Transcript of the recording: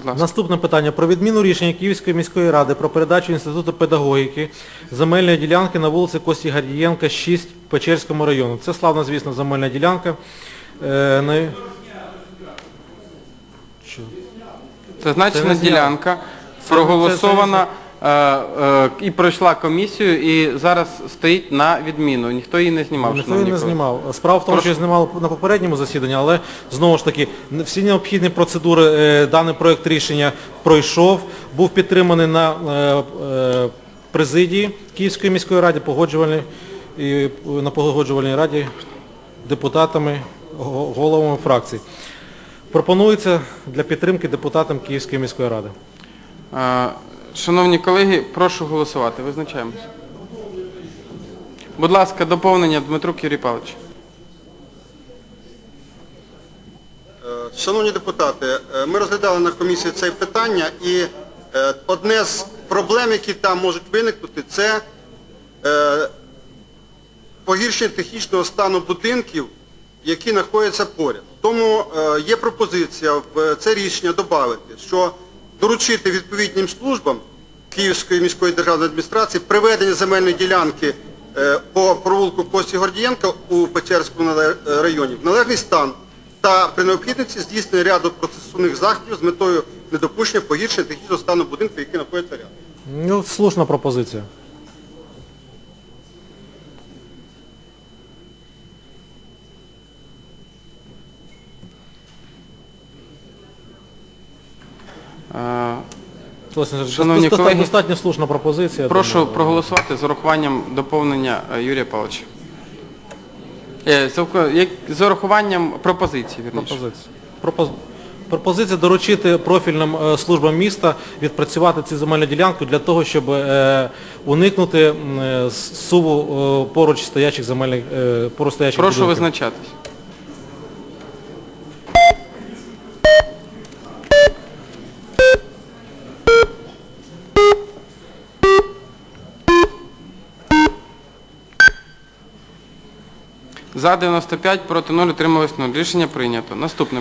будь ласка. Наступне питання про відміну рішення Київської міської ради про передачу Інституту педагогіки земельної ділянки на вулиці Кості Гардієнка, 6 в Печерському району. Це славна, звісно, земельна ділянка. Е, на- Що? Зазначена Це не зняли. ділянка Це- проголосована і пройшла комісію, і зараз стоїть на відміну. Ніхто її не знімав. Ніхто її не знімав. Справа в тому, Прошу. що її знімали на попередньому засіданні, але знову ж таки всі необхідні процедури, е, даний проект рішення пройшов, був підтриманий на е, е, президії Київської міської ради, погоджувальній і е, на погоджувальній раді депутатами, го- головами фракцій. Пропонується для підтримки депутатам Київської міської ради. Е, Шановні колеги, прошу голосувати. Визначаємось. Будь ласка, доповнення Дмитрук Юрій Павлович. Е, Шановні депутати, е, ми розглядали на комісії це питання і е, одне з проблем, які там можуть виникнути, це погіршення технічного стану будинків, які знаходяться поряд. Тому є пропозиція в це рішення додати, що доручити відповідним службам Київської міської державної адміністрації приведення земельної ділянки е, по провулку Кості Гордієнка у Печерському е, районі в належний стан та при необхідності здійснення ряду процесуальних заходів з метою недопущення погіршення технічного стану будинку, який знаходиться рядом. Ну, слушна пропозиція. Шановні достатньо- колеги, достатньо слушна пропозиція. Прошу думаю. проголосувати з урахуванням доповнення е, Юрія Павловича. Е, з урахуванням пропозиції, вірніше. Пропозиція. Пропозиція доручити профільним е, службам міста відпрацювати цю земельну ділянку для того, щоб уникнути суву поруч стоячих земельних поруч стоячих Прошу будинків. визначатись. За 95, проти 0, утрималось 0. Рішення прийнято. Наступне